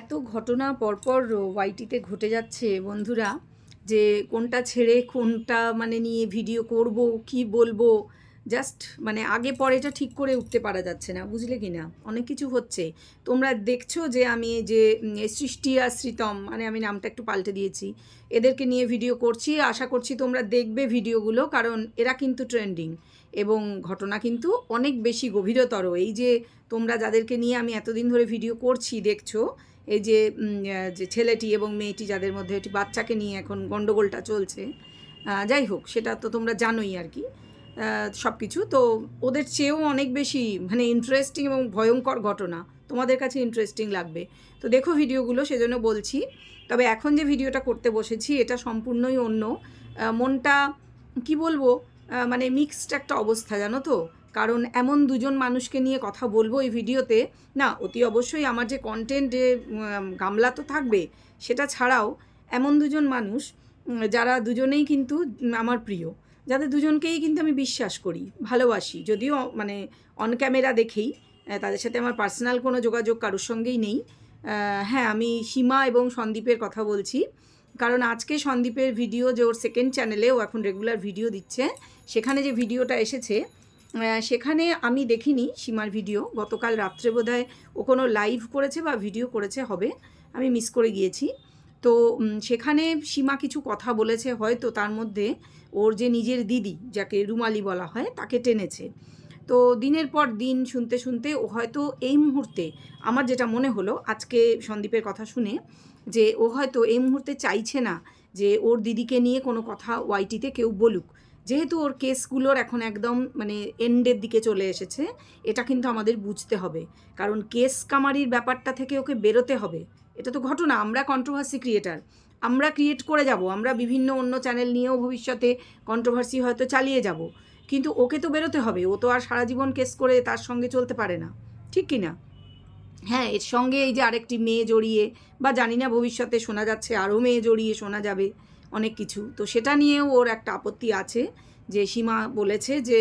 এত ঘটনা পরপর ওয়াইটিতে ঘটে যাচ্ছে, বন্ধুরা, যে কোনটা ছেড়ে কোনটা মানে নিয়ে ভিডিও করব, কি বলব, জাস্ট মানে আগে পরেটা ঠিক করে উঠতে পারা যাচ্ছে না, বুঝলে কি না? অনেক কিছু হচ্ছে। তোমরা দেখছ যে আমি যে সৃষ্টি আর শ্রীতম মানে আমি নামটা একটু পাল্টে দিয়েছি, এদেরকে নিয়ে ভিডিও করছি, আশা করছি তোমরা দেখবে ভিডিওগুলো, কারণ এরা কিন্তু ট্রেন্ডিং এবং ঘটনা কিন্তু অনেক বেশি গভীরতর। এই যে তোমরা যাদেরকে নিয়ে আমি এতদিন ধরে ভিডিও করছি, দেখছ এই যে যে ছেলেটি এবং মেয়েটি যাদের মধ্যে একটি বাচ্চাকে নিয়ে এখন গণ্ডগোলটা চলছে যাই হোক, সেটা তো তোমরা জানোই আর কি। সব কিছু তো ওদের চেয়েও অনেক বেশি মানে ইন্টারেস্টিং এবং ভয়ঙ্কর ঘটনা। তোমাদের কাছে ইন্টারেস্টিং লাগবে। তো দেখো ভিডিওগুলো, সেজন্য বলছি। তবে এখন যে ভিডিওটা করতে বসেছি, এটা সম্পূর্ণই অন্য। মনটা, কি বলব মানে মিক্সড একটা অবস্থা, জানো তো? কারণ এমন দুজন মানুষকে নিয়ে কথা বলব এই ভিডিওতে। না, অতি অবশ্যই আমার যে কন্টেন্ট যে গামলা তো থাকবে, সেটা ছাড়াও এমন দুজন মানুষ যারা দুজনেই কিন্তু আমার প্রিয়, যাদের দুজনকেই কিন্তু আমি বিশ্বাস করি, ভালোবাসি। যদিও মানে অন ক্যামেরা দেখেই তাদের সাথে আমার পার্সোনাল কোনো যোগাযোগ কারোর সঙ্গেই নেই। হ্যাঁ আমি সীমা এবং সন্দীপের কথা বলছি। কারণ আজকে সন্দীপের ভিডিও যে ওর সেকেন্ড চ্যানেলে ও এখন রেগুলার ভিডিও দিচ্ছে, সেখানে যে ভিডিওটা এসেছে সেখানে আমি দেখিনি সীমার ভিডিও। গতকাল রাত্রে বোধহয় ও কোনো লাইভ করেছে বা ভিডিও করেছে হবে, আমি মিস করে গিয়েছি। তো সেখানে সীমা কিছু কথা বলেছে, হয়তো তার মধ্যে ওর যে নিজের দিদি, যাকে রুমালি বলা হয়, তাকে টেনেছে। তো, দিনের পর দিন শুনতে শুনতে ও হয়তো এই মুহূর্তে, আমার যেটা মনে হলো, আজকে সন্দীপের কথা শুনে, যে ও হয়তো এই মুহূর্তে চাইছে না যে ওর দিদিকে নিয়ে কোনো কথা ওয়াইটিতে কেউ বলুক। যেহেতু ওর কেসগুলোর এখন একদম মানে এন্ডের দিকে চলে এসেছে, এটা কিন্তু আমাদের বুঝতে হবে। কারণ কেস কামারির ব্যাপারটা থেকে ওকে বেরোতে হবে। এটা তো ঘটনা, আমরা কন্ট্রোভার্সি ক্রিয়েটার আমরা ক্রিয়েট করে যাব, আমরা বিভিন্ন অন্য চ্যানেল নিয়েও ভবিষ্যতে কন্ট্রোভার্সি হয়তো চালিয়ে যাব। কিন্তু ওকে তো বেরোতে হবে, ও তো আর সারা জীবন কেস করে তার সঙ্গে চলতে পারে না। ঠিক কি না? হ্যাঁ এর সঙ্গে এই যে আরেকটি মেয়ে জড়িয়ে, বা জানি না ভবিষ্যতে শোনা যাচ্ছে আরও মেয়ে জড়িয়ে শোনা যাবে। অনেক কিছু। তো সেটা নিয়েও ওর একটা আপত্তি আছে যে সীমা বলেছে যে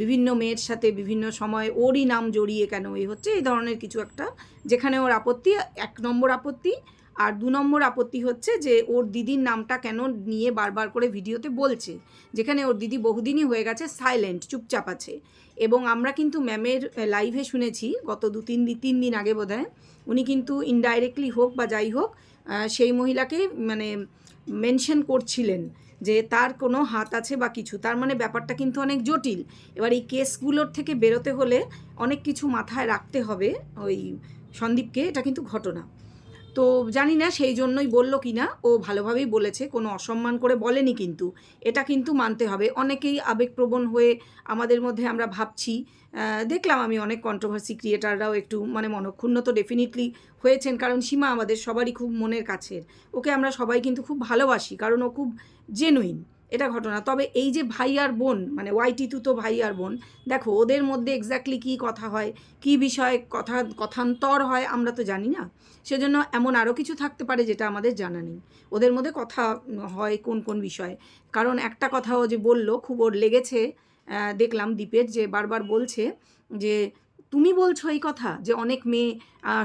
বিভিন্ন মেয়ের সাথে বিভিন্ন সময় ওরই নাম জড়িয়ে কেন এই হচ্ছে, এই ধরনের কিছু একটা। যেখানে ওর আপত্তি, এক নম্বর আপত্তি আর দু নম্বর আপত্তি হচ্ছে যে, ওর দিদির নামটা কেন নিয়ে বারবার করে ভিডিওতে বলছে। যেখানে ওর দিদি বহুদিনই হয়ে গেছে সাইলেন্ট চুপচাপ আছে। এবং আমরা কিন্তু ম্যামের লাইভে শুনেছি গত দু তিন দিন তিন দিন আগে বোধহয়। উনি কিন্তু ইনডাইরেক্টলি হোক বা যাই হোক সেই মহিলাকে মানে মেনশন করছিলেন যে তার কোনো হাত আছে বা কিছু, তার মানে ব্যাপারটা কিন্তু অনেক জটিল। এবার এই কেসগুলোর থেকে বেরোতে হলে অনেক কিছু মাথায় রাখতে হবে ওই সন্দীপকে, এটা কিন্তু ঘটনা। তো জানি না সেই জন্যই বলল কি না ও ভালোভাবেই বলেছে, কোনো অসম্মান করে বলেনি কিন্তু, এটা কিন্তু মানতে হবে। অনেকেই আবেগপ্রবণ হয়ে আমাদের মধ্যে আমরা ভাবছি দেখলাম আমি অনেক কন্ট্রোভার্সি ক্রিয়েটাররাও একটু মানে মনক্ষুণ্ণ তো ডেফিনেটলি হয়েছেন, কারণ সীমা আমাদের সবারই খুব মনের কাছের। ওকে আমরা সবাই কিন্তু খুব ভালোবাসি, কারণ ও খুব জেনুইন এটা ঘটনা। তবে এই যে ভাই আর বোন মানে ওয়াইটি তু ভাই আর বোন, দেখো ওদের মধ্যে এক্স্যাক্টলি কী কথা হয়, কী বিষয়ে কথা, কথান্তর হয় আমরা তো জানি না। সেজন্য এমন আরও কিছু থাকতে পারে যেটা আমাদের জানা নেই। ওদের মধ্যে কথা হয় কোন কোন বিষয়ে। কারণ একটা কথা ও যে বলল, খুব ওর লেগেছে দেখলাম দীপের যে বারবার বলছে যে তুমি বলছো এই কথা যে অনেক মেয়ে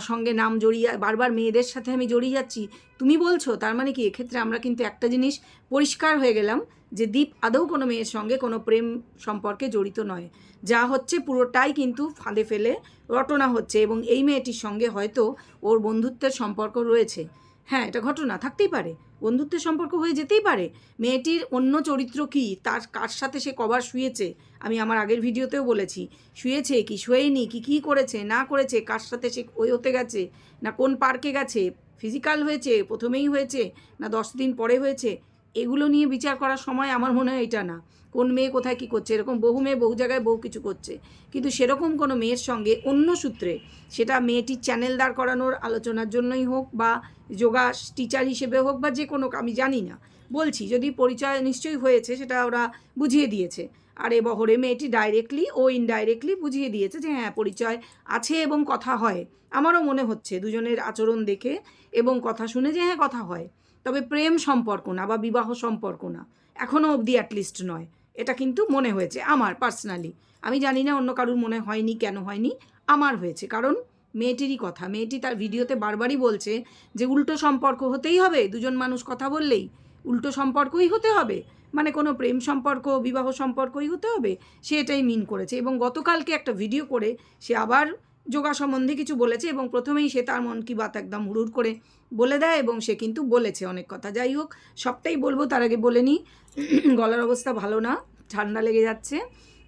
সঙ্গে নাম জড়িয়ে, বারবার মেয়েদের সাথে আমি জড়িয়ে যাচ্ছি, তুমি বলছো, তার মানে কি? এক্ষেত্রে আমরা কিন্তু একটা জিনিস পরিষ্কার হয়ে গেলাম যে দীপ আদৌ কোনো মেয়ের সঙ্গে কোনো প্রেম সম্পর্কে জড়িত নয়। যা হচ্ছে পুরোটাই কিন্তু ফাঁদে ফেলে রটনা হচ্ছে এবং এই মেয়েটির সঙ্গে হয়তো ওর বন্ধুত্বের সম্পর্ক রয়েছে। হ্যাঁ এটা ঘটনা থাকতেই পারে। বন্ধুত্বের সম্পর্ক হয়ে যেতেই পারে। মেয়েটির অন্য চরিত্র কি? তার কার সাথে সে কবার শুয়েছে? আমি আমার আগের ভিডিওতেও বলেছি। শুয়েছে কি? শুয়েনি কি কি করেছে? না করেছে? কার সাথে সে ওই হতে গেছে? না কোন পার্কে গেছে? ফিজিক্যাল হয়েছে? প্রথমেই হয়েছে? না দশ দিন পরে হয়েছে? এগুলো নিয়ে বিচার করার সময় আমার মনে হয় এটা না। কোন মেয়ে কোথায় কী করছে? এরকম বহু মেয়ে বহু জায়গায় বহু কিছু করছে। কিন্তু সেরকম কোনো মেয়ের সঙ্গে অন্য সূত্রে সেটা মেয়েটির চ্যানেল দাঁড় করানোর আলোচনার জন্যই হোক বা যোগা টিচার হিসেবে হোক বা যে কোনো আমি জানি না। বলছি, যদি পরিচয় নিশ্চয়ই হয়েছে সেটা ওরা বুঝিয়ে দিয়েছে। আর এ বহরে মেয়েটি ডাইরেক্টলি ও ইনডাইরেক্টলি বুঝিয়ে দিয়েছে যে হ্যাঁ পরিচয় আছে এবং কথা হয়। আমারও মনে হচ্ছে দুজনের আচরণ দেখে এবং কথা শুনে যে হ্যাঁ কথা হয়। তবে প্রেম সম্পর্ক না বা বিবাহ সম্পর্ক না। এখনও অবধি অ্যাটলিস্ট নয়। এটা কিন্তু মনে হয়েছে আমার পার্সোনালি আমি জানি না অন্য কারুর মনে হয়নি, কেন হয়নি, আমার হয়েছে। কারণ মেয়েটিরই কথা। মেয়েটি তার ভিডিওতে বারবারই বলছে যে উল্টো সম্পর্ক হতেই হবে, দুজন মানুষ কথা বললেই উল্টো সম্পর্কই হতে হবে। মানে কোনো প্রেম সম্পর্ক, বিবাহ সম্পর্কই হতে হবে, সে এটাই মিন করেছে। এবং গতকালকে একটা ভিডিও করে সে আবার যোগা সম্বন্ধে কিছু বলেছে এবং প্রথমেই সে তার মন কি বাত একদম হুড়ুর করে বলে দেয় এবং সে কিন্তু বলেছে অনেক কথা। যাই হোক, সবটাই বলব, তার আগে বলে নিই। গলার অবস্থা ভালো না, ঠান্ডা লেগে যাচ্ছে।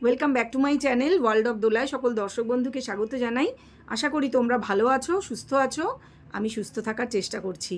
Welcome back to my channel world of দোলায় সকল দর্শক বন্ধুকে স্বাগত জানাই। আশা করি তোমরা ভালো আছো, সুস্থ আছো। আমি সুস্থ থাকার চেষ্টা করছি।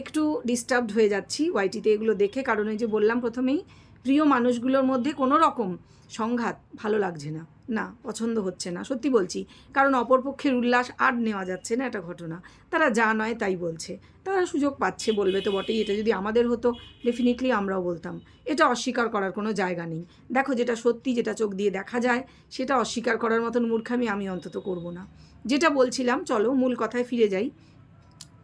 একটু ডিস্টার্বড হয়ে যাচ্ছি ওয়াইটিতে এগুলো দেখে, কারণ ওই যে বললাম প্রথমেই, প্রিয় মানুষগুলোর মধ্যে কোনো রকম সংঘাত ভালো লাগছে না। না, পছন্দ হচ্ছে না, সত্যি বলছি। কারণ অপরপক্ষের উল্লাস আর নেওয়া যাচ্ছে না এটা ঘটনা। তারা যা নয় তাই বলছে। তারা সুযোগ পাচ্ছে বলবে তো বটেই, এটা যদি আমাদের হতো ডেফিনেটলি আমরাও বলতাম। এটা অস্বীকার করার কোনো জায়গা নেই। দেখো যেটা সত্যি, যেটা চোখ দিয়ে দেখা যায়, সেটা অস্বীকার করার মতন মূর্খামি আমি অন্তত করব না। যেটা বলছিলাম, চলো মূল কথায় ফিরে যাই।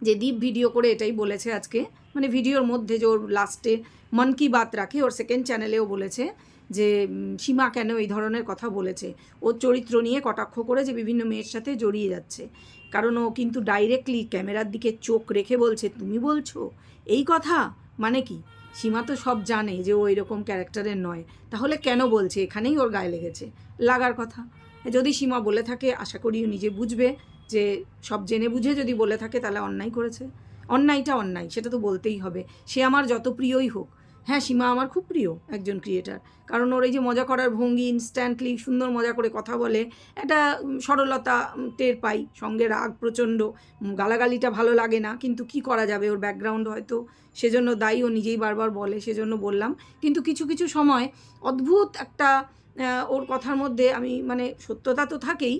যে দীপ ভিডিও করে এটাই বলেছে আজকে। মানে ভিডিওর মধ্যে যে ওর লাস্টে মন কি বাত রাখে, ওর সেকেন্ড চ্যানেলেও বলেছে। যে সীমা কেন এই ধরনের কথা বলেছে? ওর চরিত্র নিয়ে কটাক্ষ করে যে বিভিন্ন মেয়ের সাথে জড়িয়ে যাচ্ছে। কারণ ও কিন্তু ডাইরেক্টলি ক্যামেরার দিকে চোখ রেখে বলছে, তুমি বলছো? এই কথা? মানে কি? সীমা তো সব জানে যে ও এরকম ক্যারেক্টারের নয়। তাহলে কেন বলছে? এখানেই ওর গায়ে লেগেছে। লাগার কথা। যদি সীমা বলে থাকে, আশা করি ও নিজে বুঝবে যে, সব জেনে বুঝে যদি বলে থাকে, তাহলে অন্যায় করেছে। অন্যায়টা অন্যায়, সেটা তো বলতেই হবে। সে আমার যত প্রিয়ই হোক। হ্যাঁ সীমা আমার খুব প্রিয় একজন ক্রিয়েটার কারণ ওর এই যে মজা করার ভঙ্গি ইনস্ট্যান্টলি সুন্দর মজা করে কথা বলে, একটা সরলতা টের পাই, সঙ্গে রাগ প্রচণ্ড, গালাগালিটা ভালো লাগে না, কিন্তু কি করা যাবে ওর ব্যাকগ্রাউন্ড হয়তো? সেজন্য দায়ী, ও নিজেই বারবার বলে, সেজন্য বললাম। কিন্তু কিছু কিছু সময় অদ্ভুত একটা ওর কথার মধ্যে আমি মানে সত্যতা তো থাকেই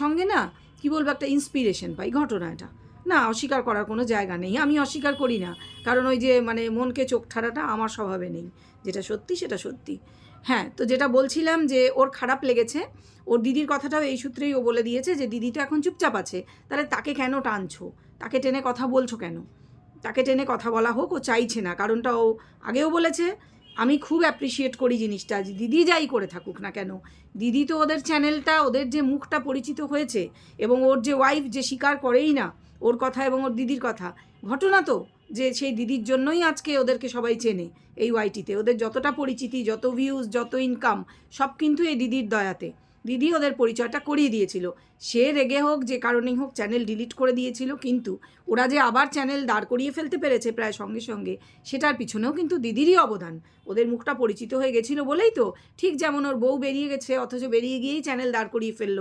সঙ্গে না, কি বলব, একটা ইন্সপিরেশন পাই, ঘটনা এটা। না, অস্বীকার করার কোনো জায়গা নেই। আমি অস্বীকার করি না। কারণ ওই যে মানে মনকে চোখ ঠাড়াটা আমার স্বভাবে নেই। যেটা সত্যি, সেটা সত্যি। হ্যাঁ তো যেটা বলছিলাম যে ওর খারাপ লেগেছে, ওর দিদির কথাটাও এই সূত্রেই ও বলে দিয়েছে যে, দিদি তো এখন চুপচাপ আছে, তাহলে তাকে কেন টানছো? তাকে টেনে কথা বলছো কেন? তাকে টেনে কথা বলা হোক, ও চাইছে না। কারণটা ও আগেও বলেছে, আমি খুব অ্যাপ্রিসিয়েট করি জিনিসটা দিদি যাই করে থাকুক না কেন। দিদি তো ওদের চ্যানেলটা ওদের যে মুখটা পরিচিত হয়েছে এবং ওর যে ওয়াইফ যে স্বীকার করেই না ওর কথা এবং ওর দিদির কথা। ঘটনা তো যে সেই দিদির জন্যই আজকে ওদেরকে সবাই চেনে এই ওয়াইটিতে ওদের যতটা পরিচিতি, যত ভিউজ যত ইনকাম সব কিন্তু এই দিদির দয়াতে। দিদি ওদের পরিচয়টা করিয়ে দিয়েছিল। সে রেগে হোক, যে কারণেই হোক চ্যানেল ডিলিট করে দিয়েছিল, কিন্তু ওরা যে আবার চ্যানেল দাঁড় করিয়ে ফেলতে পেরেছে প্রায় সঙ্গে সঙ্গে, সেটার পিছনেও কিন্তু দিদিরই অবদান। ওদের মুখটা পরিচিত হয়ে গেছিল বলেই তো, ঠিক যেমন ওর বউ বেরিয়ে গেছে, অথচ বেরিয়ে গিয়েই চ্যানেল দাঁড় করিয়ে ফেলল।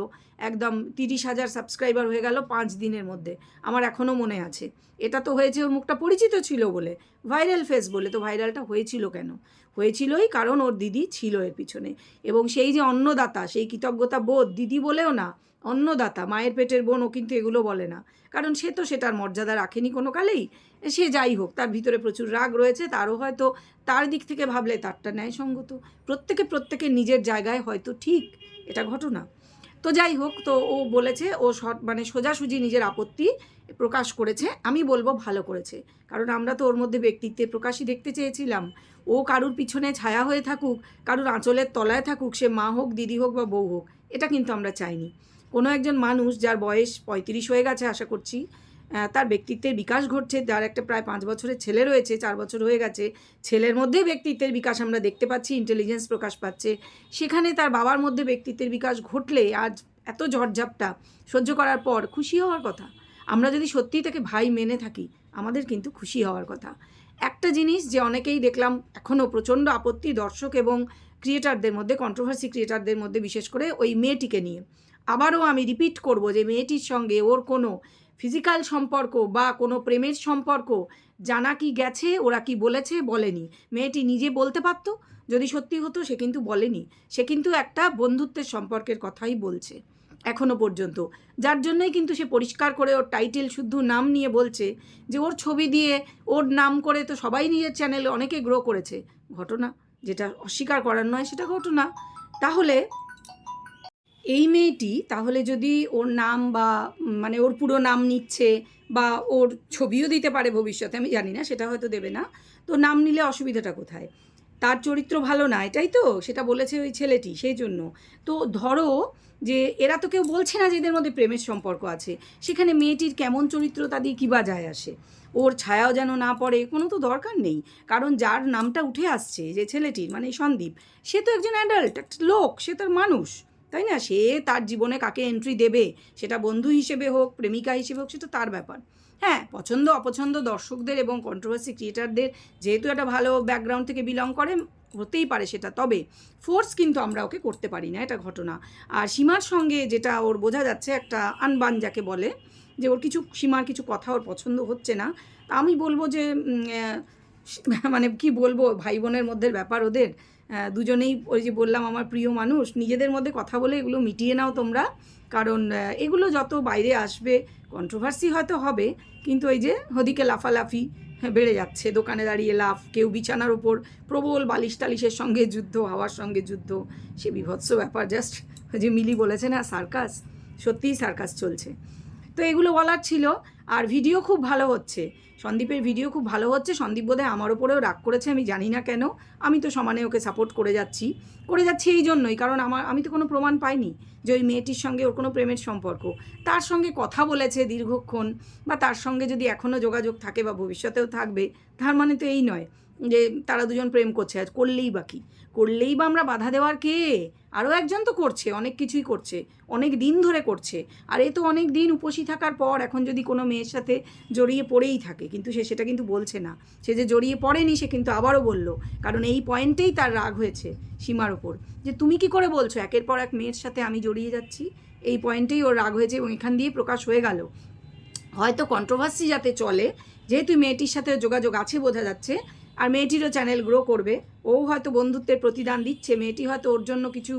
একদম তিরিশ হাজার সাবস্ক্রাইবার হয়ে গেল পাঁচ দিনের মধ্যে, আমার এখনও মনে আছে। এটা তো হয়েছে ওর মুখটা পরিচিত ছিল বলে ভাইরাল ফেস বলে, তো ভাইরালটা হয়েছিল কেন? হয়েছিলই কারণ ওর দিদি ছিল এর পিছনে, এবং সেই যে অন্নদাতা, সেই কৃতজ্ঞতা বোধ দিদি বলেও না অন্নদাতা, মায়ের পেটের বোন ও কিন্তু এগুলো বলে না। কারণ সে তো সেটার মর্যাদা রাখেনি কোনো কালেই। সে যাই হোক, তার ভিতরে প্রচুর রাগ রয়েছে, তারও হয়তো তার দিক থেকে ভাবলে তারটা ন্যায়সঙ্গত। প্রত্যেকে প্রত্যেকের নিজের জায়গায় হয়তো ঠিক এটা ঘটনা। তো যাই হোক, তো ও বলেছে, ও মানে সোজাসুজি নিজের আপত্তি প্রকাশ করেছে, আমি বলব ভালো করেছে। কারণ আমরা তো ওর মধ্যে ব্যক্তিত্বে প্রকাশই দেখতে চেয়েছিলাম। ও কারুর পিছনে ছায়া হয়ে থাকুক, কারুর আঁচলের তলায় থাকুক, সে মা হোক, দিদি হোক বা বউ হোক, এটা কিন্তু আমরা চাইনি। কোনো একজন মানুষ যার বয়স পঁয়ত্রিশ হয়ে গেছে আশা করছি তার ব্যক্তিত্বের বিকাশ ঘটছে যার একটা প্রায় পাঁচ বছরের ছেলে রয়েছে, চার বছর হয়ে গেছে, ছেলের মধ্যে ব্যক্তিত্বের বিকাশ আমরা দেখতে পাচ্ছি ইন্টেলিজেন্স প্রকাশ পাচ্ছে, সেখানে তার বাবার মধ্যে ব্যক্তিত্বের বিকাশ ঘটলে আজ এত ঝড়ঝাপটা সহ্য করার পর খুশি হওয়ার কথা। আমরা যদি সত্যিই তাকে ভাই মেনে থাকি, আমাদের কিন্তু খুশি হওয়ার কথা। একটা জিনিস যে অনেকেই দেখলাম এখনও প্রচণ্ড আপত্তি দর্শক এবং ক্রিয়েটারদের মধ্যে কন্ট্রোভার্সি ক্রিয়েটারদের মধ্যে বিশেষ করে ওই মেয়েটিকে নিয়ে। আবারও আমি রিপিট করব যে মেয়েটির সঙ্গে ওর কোনো ফিজিক্যাল সম্পর্ক বা কোনো প্রেমের সম্পর্ক জানা কি গেছে, ওরা কি বলেছে বলেনি। মেয়েটি নিজে বলতে পারতো, যদি সত্যি হতো সে কিন্তু বলেনি। সে কিন্তু একটা বন্ধুত্বের সম্পর্কের কথাই বলছে, এখনও পর্যন্ত। যার জন্যই কিন্তু সে পরিষ্কার করে ওর টাইটেল শুদ্ধ নাম নিয়ে বলছে যে ওর ছবি দিয়ে ওর নাম করে তো সবাই নিজের চ্যানেলে অনেকে গ্রো করেছে। ঘটনা, যেটা অস্বীকার করার নয়, সেটা ঘটনা। তাহলে এই মেয়েটি তাহলে যদি ওর নাম বা মানে ওর পুরো নাম নিচ্ছে বা ওর ছবিও দিতে পারে ভবিষ্যতে, আমি জানি না, সেটা হয়তো দেবে না। তো নাম নিলে অসুবিধাটা কোথায়? তার চরিত্র ভালো না, এটাই তো, সেটা বলেছে ওই ছেলেটি, সেই জন্য। তো ধরো যে, এরা তো কেউ বলছে না যে এদের মধ্যে প্রেমের সম্পর্ক আছে, সেখানে মেয়েটির কেমন চরিত্র তা দিয়ে কী বা যায় আসে? ওর ছায়াও যেন না পড়ে, কোনো তো দরকার নেই। কারণ যার নামটা উঠে আসছে, যে ছেলেটির মানে সন্দীপ, সে তো একজন অ্যাডাল্ট একটা লোক, সে তার মানুষ। তাই না? সে তার জীবনে কাকে এন্ট্রি দেবে? সেটা বন্ধু হিসেবে হোক, প্রেমিকা হিসেবে হোক সেটা তার ব্যাপার। হ্যাঁ পছন্দ, অপছন্দ দর্শকদের এবং কন্ট্রোভার্সি ক্রিয়েটারদের যেহেতু একটা ভালো ব্যাকগ্রাউন্ড থেকে বিলং করে, হতেই পারে সেটা। তবে ফোর্স কিন্তু আমরা ওকে করতে পারি না, এটা ঘটনা। আর সীমার সঙ্গে যেটা ওর বোঝা যাচ্ছে, একটা আনবান যাকে বলে, যে ওর কিছু, সীমার কিছু কথা ওর পছন্দ হচ্ছে না। আমি বলব যে মানে কি বলব, ভাই বোনের মধ্যে ব্যাপার ওদের। দুজনেই ওই যে বললাম আমার প্রিয় মানুষ, নিজেদের মধ্যে কথা বলে এগুলো মিটিয়ে নাও তোমরা। কারণ এগুলো যত বাইরে আসবে কন্ট্রোভার্সি হয়তো হবে, কিন্তু ওই যে হদিকে লাফালাফি বেড়ে যাচ্ছে। দোকানে দাঁড়িয়ে লাফ, কেউ বিছানার ওপর প্রবল বালিশ টালিশের সঙ্গে যুদ্ধ, হাওয়ার সঙ্গে যুদ্ধ। সে বিভৎস ব্যাপার জাস্ট যে মিলি বলেছে না, সার্কাস, সত্যিই সার্কাস চলছে। তো এগুলো বলার ছিল, আর ভিডিও খুব ভালো হচ্ছে। সন্দীপের ভিডিও খুব ভালো হচ্ছে। সন্দীপ বোধহয় আমার ওপরেও রাগ করেছে, আমি জানি না কেন। আমি তো সমানে ওকে সাপোর্ট করে যাচ্ছি। করে যাচ্ছি এই জন্যই, কারণ আমার, আমি তো কোনো প্রমাণ পাইনি যে ওই মেয়েটির সঙ্গে ওর কোনো প্রেমের সম্পর্ক। তার সঙ্গে কথা বলেছে দীর্ঘক্ষণ, বা তার সঙ্গে যদি এখনও যোগাযোগ থাকে বা ভবিষ্যতেও থাকবে, তার মানে তো এই নয়। যে তারা দুজন প্রেম করছে, আজ করলেই বাকি করলেই বা আমরা বাধা দেওয়ার কে? আরও একজন তো করছে, অনেক কিছুই করছে, অনেক দিন ধরে করছে। আর এ তো অনেক দিন উপসী থাকার পর এখন যদি কোনো মেয়ের সাথে জড়িয়ে পড়েই থাকে, কিন্তু সে সেটা কিন্তু বলছে না। সে যে জড়িয়ে পড়েনি, সে কিন্তু আবারও বলল, কারণ এই পয়েন্টেই তার রাগ হয়েছে সীমার ওপর যে তুমি কি করে বলছো, একের পর এক মেয়ের সাথে আমি জড়িয়ে যাচ্ছি? এই পয়েন্টেই ওর রাগ হয়েছে এবং এখান দিয়ে প্রকাশ হয়ে গেল। হয়তো কন্ট্রোভার্সি যাতে চলে, যেহেতু মেয়েটির সাথে যোগাযোগ আছে বোঝা যাচ্ছে আর মেয়েটিরও চ্যানেল গ্রো করবে। ও হয়তো বন্ধুত্বের প্রতিদান দিচ্ছে, মেয়েটি হয়তো ওর জন্য কিছু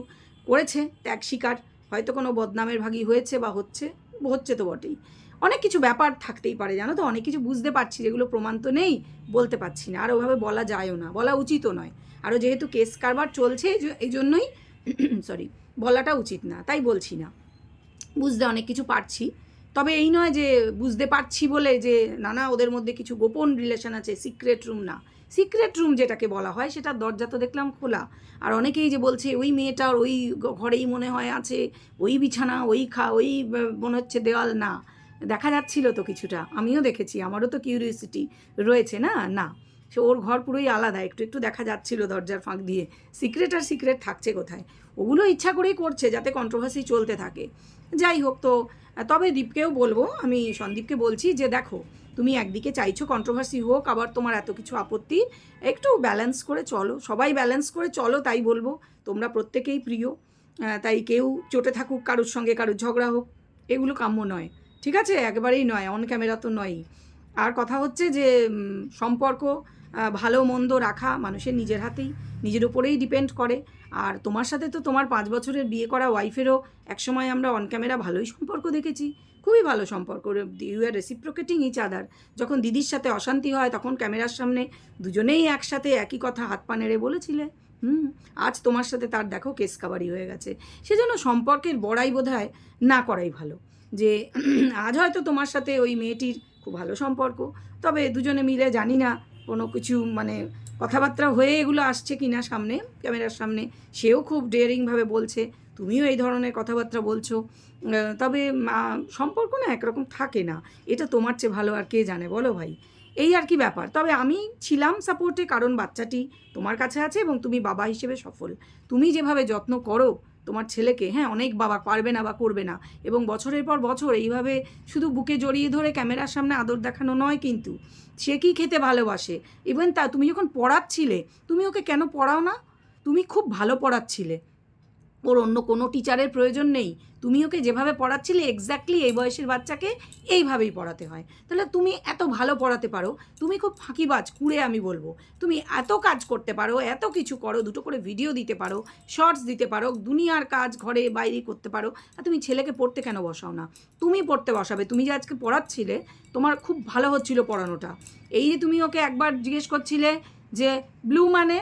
করেছে, ত্যাগ স্বীকার, হয়তো কোনো বদনামের ভাগী হয়েছে বা হচ্ছে হচ্ছে তো বটেই। অনেক কিছু ব্যাপার থাকতেই পারে, জানো তো? অনেক কিছু বুঝতে পারছি, যেগুলো প্রমাণ তো নেই, বলতে পারছি না। আর ওভাবে বলা যায়ও না, বলা উচিতও নয়। আরও যেহেতু কেস কারবার চলছে, এই জন্যই সরি বলাটা উচিত না, তাই বলছি না। বুঝতে অনেক কিছু পারছি, তবে এই নয় যে বুঝতে পারছি বলে যে, না না, ওদের মধ্যে কিছু গোপন রিলেশন আছে সিক্রেট রুম না। সিক্রেট রুম যেটাকে বলা হয়, সেটা দরজা তো দেখলাম খোলা। আর অনেকেই যে বলছে, ওই মেয়েটার ওই ঘরেই মনে হয় আছে, ওই বিছানা, ওই খা, ওই মনে হচ্ছে দেওয়াল। না, দেখা যাচ্ছিল তো কিছুটা, আমিও দেখেছি, আমারও তো কিউরিয়াসিটি রয়েছে না না। সে ওর ঘর পুরোই আলাদা, একটু একটু দেখা যাচ্ছিল দরজার ফাঁক দিয়ে, সিক্রেট আর সিক্রেট থাকছে কোথায়? ওগুলো ইচ্ছা করেই করছে, যাতে কন্ট্রোভার্সি চলতে থাকে। যাই হোক তো, তবে দীপকেও বলব, আমি সন্দীপকে বলছি যে, দেখো তুমি একদিকে চাইছো কন্ট্রোভার্সি হোক, আবার তোমার এত কিছু আপত্তি, একটু ব্যালেন্স করে চলো। সবাই ব্যালেন্স করে চলো, তাই বলব। তোমরা প্রত্যেকেই প্রিয় তাই কেউ চটে থাকুক, কারোর সঙ্গে কারোর ঝগড়া হোক, এগুলো কাম্য নয়। ঠিক আছে? একবারেই নয় অন ক্যামেরা তো নয়ই। আর কথা হচ্ছে যে সম্পর্ক ভালো মন্দ রাখা মানুষের নিজের হাতেই, নিজের উপরেই ডিপেন্ড করে। আর তোমার সাথে তো তোমার পাঁচ বছরের বিয়ে করা ওয়াইফেরও একসময় আমরা অন ক্যামেরা ভালোই সম্পর্ক দেখেছি। খুবই ভালো সম্পর্ক। You are reciprocating each other যখন দিদির সাথে অশান্তি হয়, তখন ক্যামেরার সামনে দুজনেই একসাথে একই কথা হাত পা নেড়ে বলেছিলে। হুম, আজ তোমার সাথে তার দেখো কেস কাবারি হয়ে গেছে। সেজন্য সম্পর্কের বড়াই বোধহয় না করাই ভালো। যে, আজ হয়তো তোমার সাথে ওই মেয়েটির খুব ভালো সম্পর্ক, তবে দুজনে মিলে জানি না কোনো কিছু মানে কথাবার্তা হয়ে এগুলো আসছে কি না সামনে, ক্যামেরার সামনে। সেও খুব ডেয়ারিংভাবে বলছে। তুমিও এই ধরনের কথাবার্তা বলছো। তবে সম্পর্ক না একরকম থাকে না। এটা তোমার চেয়ে ভালো আর কে জানে, বলো ভাই। এই আর কি ব্যাপার। তবে আমি ছিলাম সাপোর্টে, কারণ বাচ্চাটি তোমার কাছে আছে এবং তুমি বাবা হিসেবে সফল। তুমি যেভাবে যত্ন করো তোমার ছেলেকে হ্যাঁ অনেক বাবা পারবে না বা করবে না। এবং বছরের পর বছর এইভাবে শুধু বুকে জড়িয়ে ধরে ক্যামেরার সামনে আদর দেখানো নয় কিন্তু, সে কি খেতে ভালোবাসে? ইভেন তা, তুমি যখন পড়াচ্ছিলে, তুমি ওকে কেন পড়াও না? তুমি খুব ভালো পড়াচ্ছিলে। ওর অন্য কোনো টিচারের প্রয়োজন নেই। তুমি ওকে যেভাবে পড়াচ্ছিলে এক্স্যাক্টলি এই বয়সের বাচ্চাকে এইভাবেই পড়াতে হয়। তাহলে তুমি এত ভালো পড়াতে পারো, তুমি খুব ফাঁকিবাজ, কুড়ে আমি বলব। তুমি এত কাজ করতে পারো, এত কিছু করো, দুটো করে ভিডিও দিতে পারো শর্টস দিতে পারো, দুনিয়ার কাজ ঘরে বাইরে করতে পারো, আর তুমি ছেলেকে পড়তে কেন বসাও না? তুমি পড়তে বসাবে, তুমি যে আজকে পড়াচ্ছিলে, তোমার খুব ভালো হচ্ছিল পড়ানোটা। এই যে তুমি ওকে একবার জিজ্ঞেস করছিলে যে ব্লু মানে?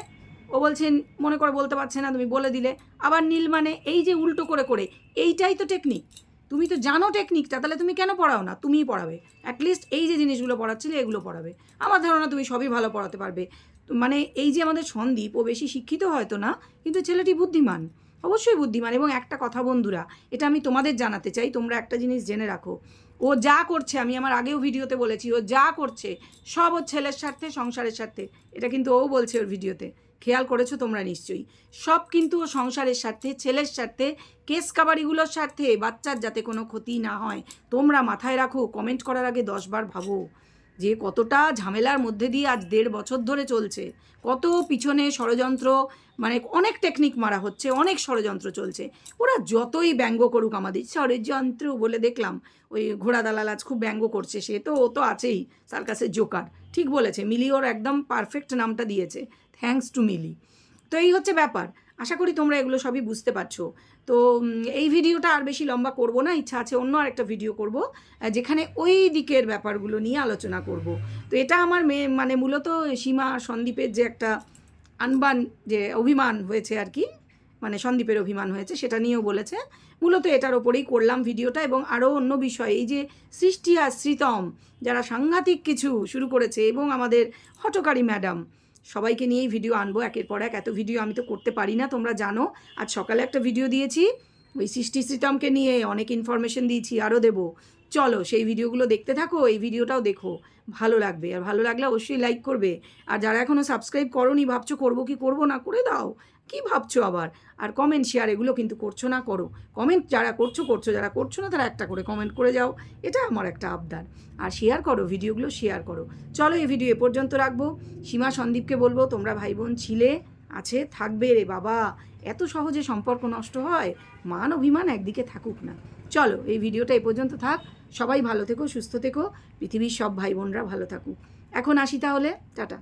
ও বলছেন, মনে করে বলতে পারছে না, তুমি বলে দিলে। আবার নীল মানে এই যে উল্টো করে করে, এইটাই তো টেকনিক তুমি তো জানো টেকনিকটা তাহলে তুমি কেন পড়াও না? তুমিই পড়াবে। অ্যাটলিস্ট এই যে জিনিসগুলো পড়াচ্ছিলে, এগুলো পড়াবে। আমার ধারণা তুমি সবই ভালো পড়াতে পারবে। মানে এই যে আমাদের সন্দীপ, ও বেশি শিক্ষিত হয়তো না, কিন্তু ছেলেটি বুদ্ধিমান। অবশ্যই বুদ্ধিমান। এবং একটা কথা বন্ধুরা, এটা আমি তোমাদের জানাতে চাই, তোমরা একটা জিনিস জেনে রাখো। ও যা করছে, আমি আমার আগেও ভিডিওতে বলেছি, ও যা করছে, সব ওর ছেলের স্বার্থে, সংসারের স্বার্থে। এটা কিন্তু ও বলছে ওর ভিডিওতে। খেয়াল করেছ তোমরা নিশ্চয়ই। সব কিন্তু সংসারের স্বার্থে, ছেলের স্বার্থে, কেস কাবারিগুলোর স্বার্থে বাচ্চার যাতে কোনো ক্ষতি না হয়। তোমরা মাথায় রাখো কমেন্ট করার আগে দশবার ভাবো যে কতটা ঝামেলার মধ্যে দিয়ে আজ দেড় বছর ধরে চলছে। কত পিছনে ষড়যন্ত্র মানে অনেক টেকনিক মারা হচ্ছে, অনেক ষড়যন্ত্র চলছে। ওরা যতই ব্যঙ্গ করুক আমাদের, ষড়যন্ত্র বলে দেখলাম, ওই ঘোড়া দালাল আজ খুব ব্যঙ্গ করছে, সে তো, ও তো আছেই, সার্কাসের জোকার ঠিক বলেছে মিলি ওর একদম পারফেক্ট নামটা দিয়েছে। Thanks to Mili. তো এই হচ্ছে ব্যাপার। আশা করি তোমরা এগুলো সবই বুঝতে পারছ। তো এই ভিডিওটা আর বেশি লম্বা করব না, ইচ্ছা আছে অন্য আরেকটা ভিডিও করব যেখানে ওই দিকের ব্যাপারগুলো নিয়ে আলোচনা করব। তো এটা আমার মেয়ে মানে মূলত সীমা সন্দীপের যে একটা আনবান, যে অভিমান হয়েছে আর কি মানে সন্দীপের অভিমান হয়েছে, সেটা নিয়েও বলেছে। মূলত এটার ওপরেই করলাম ভিডিওটা এবং আরও অন্য বিষয়, এই যে সৃষ্টি আর শ্রীতম, যারা সাংঘাতিক কিছু শুরু করেছে এবং আমাদের হটকারী ম্যাডাম সবাইকে নিয়েই ভিডিও আনব, একের পর এক। এত ভিডিও আমি তো করতে পারি না, তোমরা জানো। আজ সকালে একটা ভিডিও দিয়েছি, ওই সৃষ্টি শ্রীতমকে নিয়ে অনেক ইনফরমেশন দিয়েছি, আরও দেবো। চলো, সেই ভিডিওগুলো দেখতে থাকো, এই ভিডিওটাও দেখো। ভালো লাগবে, আর ভালো লাগলে অবশ্যই লাইক করবে। আর যারা এখনও সাবস্ক্রাইব করোনি, ভাবছ করব কি করব না, করে দাও। কি ভাবছ আবার? আর কমেন্ট শেয়ার এগুলো কিন্তু করছ না, করো। কমেন্ট যারা করছ করছ, যারা করছ না, তারা একটা করে কমেন্ট করে যাও। এটা আমার একটা আবদার। আর শেয়ার করো, ভিডিওগুলো শেয়ার করো। চলো এই ভিডিও এ পর্যন্ত রাখব। সীমা সন্দীপকে বলব, তোমরা ভাই বোন ছিলে, আছে, থাকবে রে বাবা। এত সহজে সম্পর্ক নষ্ট হয়, মান অভিমান একদিকে থাকুক না। চলো এই ভিডিওটা এ পর্যন্ত থাক। সবাই ভালো থেকো, সুস্থ থেকো। পৃথিবীর সব ভাই বোনরা ভালো থাকুক। এখন আসি তাহলে। টাটা।